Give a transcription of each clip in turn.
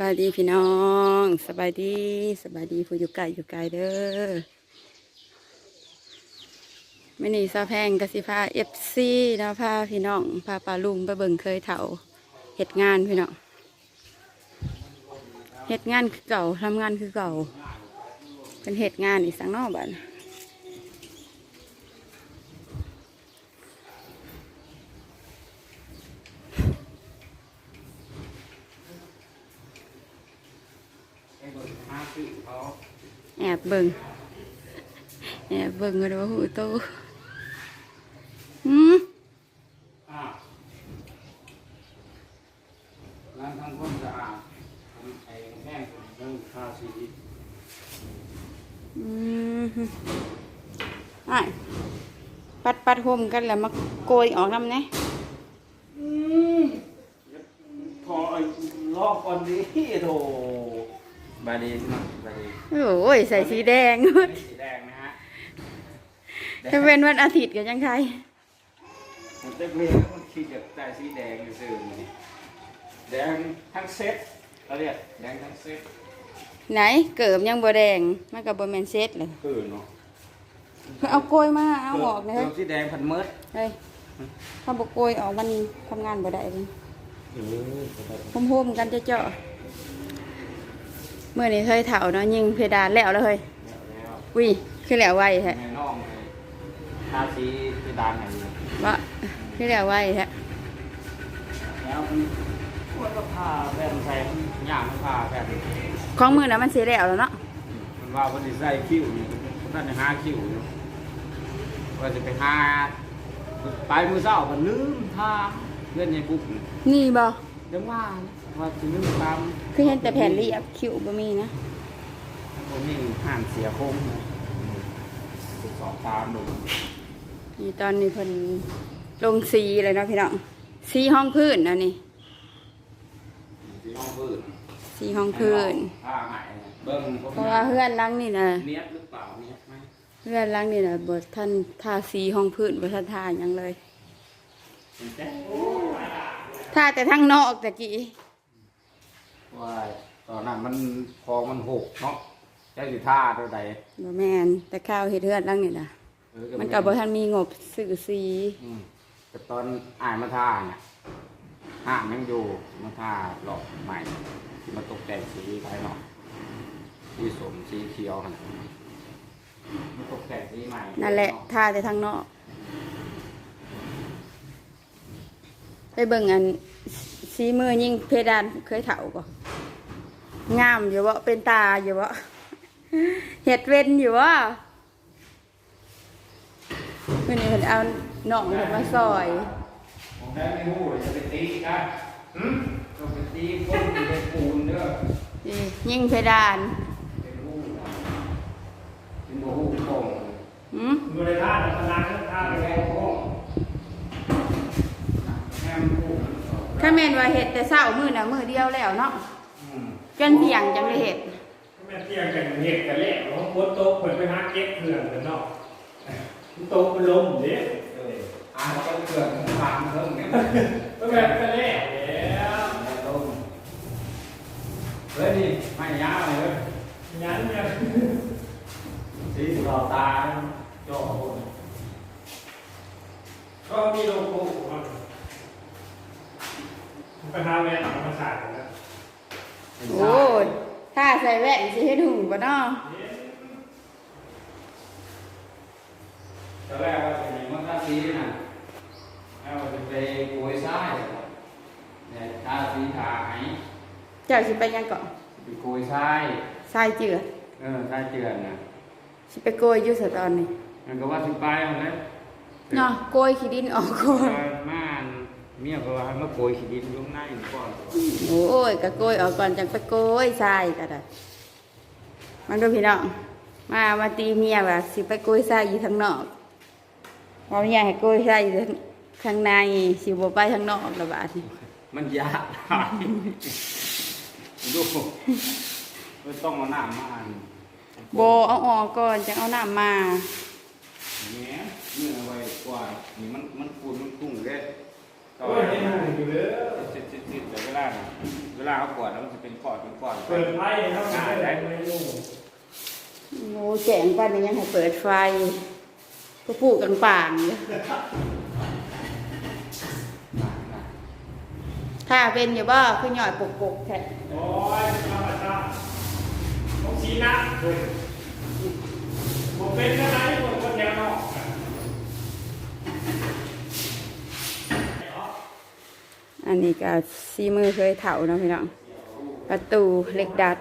บายดีพี่น้องสบายดีสบายดีผู้อยู่ไกลอยู่ไกลเด้อไม่นี่ซาแพงกสิพาเอฟซีนะพาพี่น้องพาปลาลุงไปเบิ่งเคยเถาเหตุงานพี่น้องเหตุงานคือเก่าทำงานคือเก่าเป็นเหตุงานอีกสังนอกบ้าน บเบิ่งแอบเบิ่งกันว่าหูโตหืมอ่าล้างทำความสะอาดทำไอ้แห้งเรื่องทาสีอืมอะปัดปัดโฮมกันแล้วมาโกยออกน้ำเนี่ยพอไอ้ลอกก่อนดิโถ บาดีนะบาดีโอ้ย ใส่สีแดงสีแดงนะฮะถ้าเป็นวันอาทิตย์ก็ยังไงมันจะมีมันขีดกับแต่สีแดงอยู่ซื่อนี่แดงทั้งเซ็ตเขาเรียกแดงทั้งเซ็ตไหนเกิบยังบ่แดงมันกับบแมนเซตเลยคือเนาะเอาโกยมาเอาออกเลยเกือบสีแดงพันเมิดเฮ้ยถ้าบ่โกยออกมันทำงานบ่ได้เลยเออ โฮมๆกันเจ้าๆ เมื่อนี้เคยเถาเนาะยิงเพดานแล้วแล้วเฮ้ยแล้ววิคือแล้วไวแท้แม่น้องไอ้ทาสีที่ดานไหนอยู่ว่าคือแล้วไวแท้แล้วมันควรก็พาแฟนใส่ย่างพาแฟนของมือนะมันเสียแล้วแล้วเนาะมันว่าวันนี้ใส่คิ้วอยู่มันนั่นหาคิ้วอยู่ว่าจะไปหาไปมือเศร้ามันลืมทางเพื่อนในปุ๊บนี่บ่เดี๋ยวว่า ว่าจะลืมตามคือเห็นแต่แผ่นเรียบคิวบ่มีนะผมนี่ห่านเสียโค้งนะสองตามดูนี่ตอนนี้เพิ่นลงสีเลยเนาะพี่น้องสีห้องพื้นนะนี่ที่ห้องพืชสีห้องพื้นผ้าไหมเบิ้งเพราะว่าเพื่อนหลังนี่นะเนี้ยบหรือเปล่าเนี้ยบไหมเพื่อนหลังนี่นะบ่ท่านทาสีห้องพื้นบ่ทันทาหยังเลยเป็นแจ๊คทาแต่ทั้งนอกตะกี้ ว่าตอนนั้นมันคลองมันหกเนาะแจ้สิท่าเท่าใดบ่แม่นแต่ข้าวเฮ็ดเฮือนหลังนี่นะเออมันก็บ่ทันมีงบซื้อสีอืมแต่ตอนอ่านมาท่าเนี่ยห้ามยังอยู่มาท่าหลอกใหม่ที่มาตกแต่งสีภายนอกสีสมสีเขียวขนาดมาตกแต่งสีใหม่นั่นแหละทาแต่ทั้งนอก ไปเบิ่งอันสีมือยิ่งเพดานเคยเถาบ่งามอยู่บ่เป็นตาอยู่บ่เห็ดเว้นอยู่บ่เมื่อนี้เพิ่นเอาน้องเพิ่นมาซอยผมได้ไม่รู้เลยจะไปตีกันหืมก็ไปตีคนอยู่ในปูนเด้อนี่ยิ่งเพดาน เป็นหูเป็นหูโป่ง หืม ดูในท่าพลังท่า เป็น แร แม่ ง โป่งแม่หู ถ้า แม่นว่าเห็ดแต่เช้ามื้อน่ะมื้อเดียวแล้วเนาะอืมจนเที่ยงจังได้เห็ดแม่เที่ยงกันเห็ดกันแหละเพราะโคตรโต๊ะคนไปหาเก็บเครื่องกันเนาะโต๊ะมันล้มเด้เอออ่านก็เกิดทางเพิ่มเนี่ยก็แบบกันแหละแล้วเฮ้ยนี่ไม่ยาวเลยเว้ยยันเนี่ยสีหลอดตาจ่อคน ก็มีโลโก้ของมันไปหาแม่เอามาใส่กันนะ โอ้ยถ้า ใส่แว่นสิเฮ็ดหุ่งบ่เนาะตอนแรกว่าจะมีมันท่าสีน่ะแล้วจะไปโวยซ้ายเนี่ยท่าสีทาไหเจ้าสิไปหยังก่อนไปโกยซ้ายทรายเจือเออซ้ายเจือนน่ะสิไปโกยอยู่ซะตอนนี้มันก็ว่าสิไปเอาเลยเนาะโกยขี้ดินออกก่อนม่าน เมียก็ว่าให้มาโกยขี้ดินลงในนี่ก่อนโอ้ยก็โกยออกก่อนจังไปโกยทรายก็ได้มันดูพี่น้องมามาตีเมียว่าสิไปโกยทรายอยู่ทางนอกว่าเมียให้โกยทรายอยู่ทางในสิบ่ไปทางนอกละบาดนี้มันยากหลายดูไม่ต้องเอาหน้ามาอ่านโบเอาออกก่อนจังเอาน้ำมาแหมเมื่อไว้กว่านี่มันมันปูนมันกุ้งเลย โอ้ยให้หนูอยู่เลยติดติดติดแต่เวลาน่ะเวลาเอากวดแล้วมันจะเป็นก้อนเป็นก้อนเปิดไพ่ครับได้ไม่รู้โอ้แจงป้านนี้ยังให้เปิดไฟก็ปลูกกันป่างเลยถ้าเป็นอยู่บ่คือหน่อยปกปกๆแท้โอ้ยธรรมชาติต้องชี้หน้าเลยผมเป็นอะไรผมคนแนวนอก อันนี้ก็ซีมือเคยเถาเนาะพี่น้อง ประตูเหล็กดัด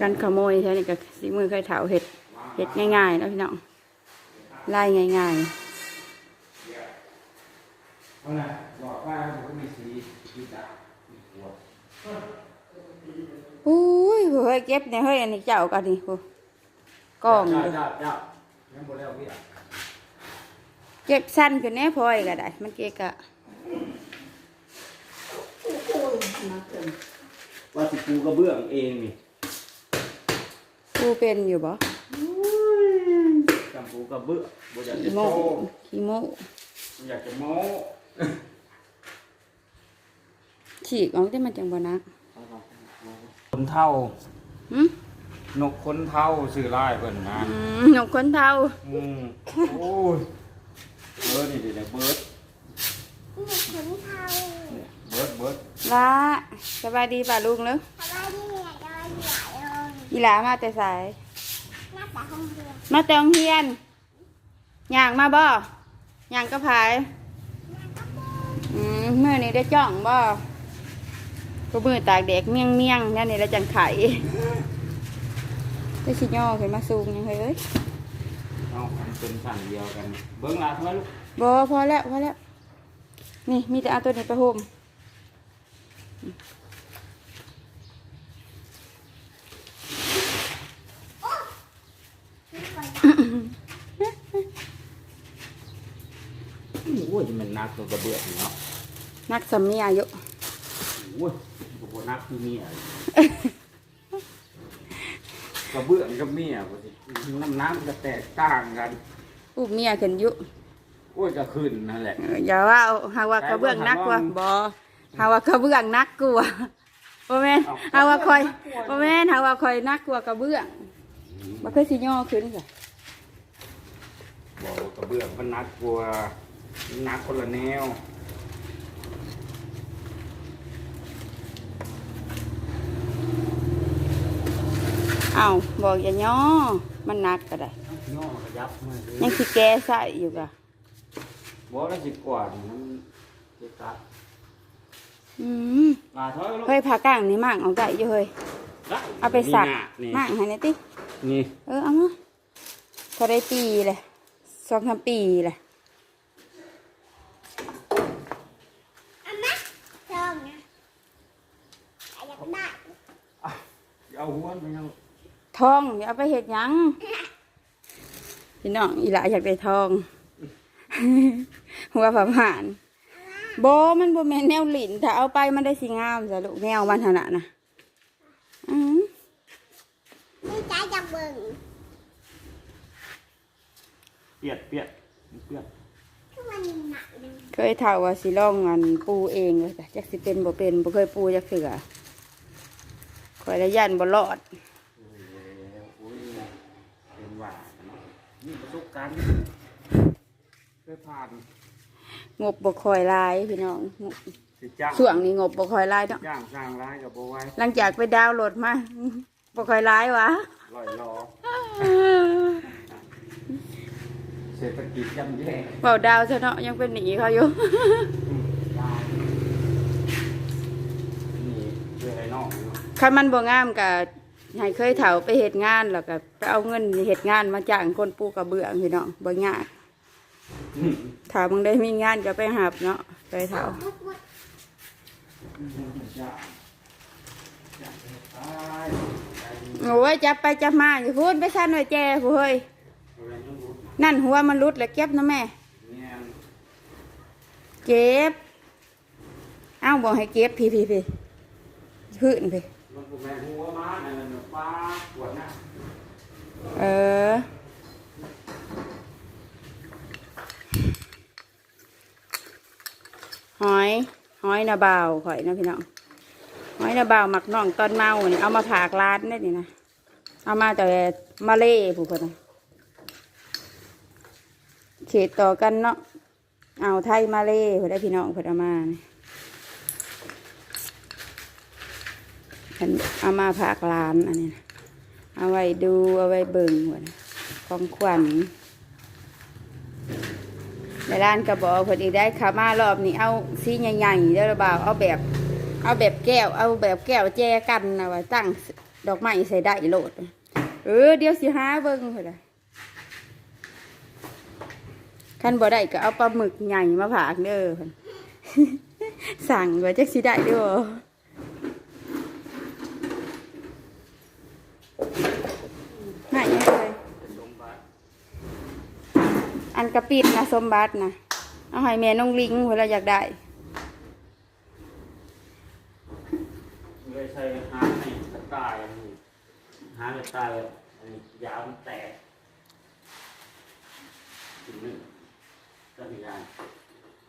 กันขโมยแท้นี่ก็ซีมือเคยเถาเห็ดเห็ดง่ายๆเนาะพี่น้องไล่ง่ายๆเอาละบอกว่าผมมีสีสีดำสีขวด อุ้ยเฮ้ยเก็บเนี่ยเฮ้ยอันนี้เจ้ากันนี่โหกล้องเจ้าเลยเจ้าเจ้ายังบ่แล้วพี่อะเก็บสั้นขึ้นแน่พลอยก็ได้ มันเกะกะว่าสิปูกระเบื้องเองนี่กูเป็นอยู่บ่จำปูกระเบื้องบ่อยากจะขี้โชโม่ว์ขี้โม่บ่อยากจะโม้ฉีกออกได้มันจังบ่นัก คนเท่าหึนกคนเท่าสื่อลายเพิ่นนะอืมหนกคนเท่าอืมโอ้ยเบิร์ดนี่เดี๋ยวเบิร์ดเนี่ยเบิร์ดเบิร์ดละสบายดีป่ะลุงเนาะอีหลามาแต่สายมาแต่โรงเรียนย่างมาบ่ย่างกระพาย อืมเมื่อนี้ได้จ้องบ่ ก็มือตากแดดเมี่ยงเมี่ยงๆนั่นนี่ละจังไข่ได้ชิย่อขึ้นมาสูงยังไงเอ้ยเอาอันเป็นสั่นเดียวกันเบิ้งลาทำไมลูกบ่พอแล้วพอแล้วนี่มีแต่เอาตัวนี้ไปห่มโอ้ยมันนักตัวกระเบื้องเนาะนักสำเมียอยู่โอ้ย กระเบื้องนักที่เมียกระเบื้องกับเมียบ่สิน้ำน้ำจะแตกต่างกันอุบเมียขึ้นอยู่โอ้ยจะขึ้นนั่นแหละเอออย่าว่าเอาหาว่ากระเบื้องนักกว่าบ่หาว่ากระเบื้องนักกว่าบ่แม่นหาว่าคอยบ่แม่นหาว่าคอยนักกว่ากระเบื้องบ่เคยสิย่อขึ้นจ้ะบอกว่ากระเบื้องมันนักกว่ามันนักคนละแนว เอ้าบอกอย่าย่อ มันนักก็ได้ ย่อขยับมาเลยยังสิแก้ใส่อยู่กะบอกแล้วสิกว่านี่มันจะตัดอืมลาเท่าไหร่ลูกเฮ้ยผากลางนี่มากเอาได้อยู่เฮ้ยได้เอาไปสักนี่มากให้หน่อยติ นี่เออเอามาพอได้ปีเลยสองสามปีเลยเอาหัวไปเอาทอง เดี๋ยวเอาไปเห็ดหยัง พี่น้องอีหละอยากได้ทอง หัวผาผ่านโบมันโบแม่นแนวหลินถ้าเอาไปมันได้สิงามจ้ะลูกแนวมันขนาดนะอืมเปียดเปียดเปียดเคยเท่าว่าสิลองอันปูเองเลยจ้ะจักสิเป็นบ่เป็นบ่เคยปูจักเสือคอยระยันบ่รอด โอ้ยโอ้ยเป็นหว่าเนาะนี่ประสบการณ์เคยผ่านงบบ่คอยหลายพี่น้องงบสิจ้างช่วงนี้งบบ่คอยหลายเนาะจ้างสร้างร้ายกับโบไว้หลังจากไปดาวน์โหลดมาบ่คอยหลายวะลอยรอเศรษฐกิจย่ำแย่เบาดาวซะเนาะยังเป็นหนีเขาอยู่อืมได้นี่เพื่ออะไรนอกเนาะคันมันบ่งามก็ ให้เคยเถาไปเฮ็ดงานแล้วก็ไปเอาเงินเฮ็ดงานมาจ้างคนปลูกกระเบื้องพี่น้องบ่ยากถามึงได้มีงานก็ไปหับเนาะเคยเถาโอ้ยจับไปจับมาอยู่พูดไปซั่นไว้แจ้ผู้เฮ้ยนั่นหัวมันรุดแล้วเก็บนะแม่เนี่ยเก็บ เอ้าบอกให้เก็บพี่พี่พี่พื้นพี่ เออ หอย หอยนาบาหอยนะพี่น้อง หอยนาบาหมักน่องต้นเมาเนี่ยเอามาผากร้านนี่นี่นะ เอามาจากมาเล่ผู้คนเขตต่อกันเนาะ เอาไทยมาเล่ผู้ได้พี่น้องผู้เอามาเนี่ย พิ่นเอามาผากร้านอันนี้นะเอาไว้ดูเอาไว้เบิ่งหมดของขวัญในร้านก็บอกเพิ่นอีกได้ขามารอบนี้เอาสีใหญ่ๆเด้อระบ่าวเอาแบบ เอาแบบแก้ว เอาแบบแก้วแจกันนะว่าตั้งดอกไม้ใส่ได้โหลด เออเดี๋ยวสิหาเบิ่งเพิ่นน่ะคันบ่ได้ก็เอาปลาหมึกใหญ่มาผากเด้อสั่งว่าจักสิได้ด้อไม่ยังเลย เป็นลมบาด อั นกระปิดนะสมบัตินะเอาให้แม่น้องลิงเวลาอยากได้เลยใช้หาให้กระต่ายอันนี้หากระต่ายอันนี้ยาวมันแตกถึงนึงก็มีการ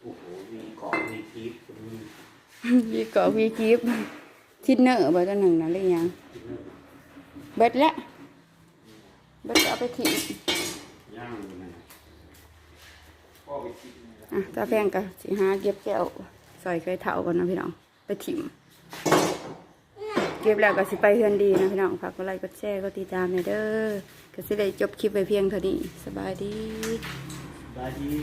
โอ้โหมีเกาะมีคลิปมีวีเกาะวีกิฟทิดเนอร์บ่ตัวหนึ่งนะเรื่องยังคลิปนึงเบิดละเบิดก็เอาไปทิ้งย่างอยู่นั่นน่ะพ่ อไปคิดนี่แหละอะตาแพงก็สิหาเก็บแก้วใส่เคยเถาก่อนนะพี่น้อง ไปถิ่ม เก็บแล้วก็สิไปเฮือนดีนะพี่น้องฝากกดไลค์กดแชร์กดติดตามหน่อยเด้อก็สิได้จบคลิปไปเพียงเท่านี้ สบายดีได้ดี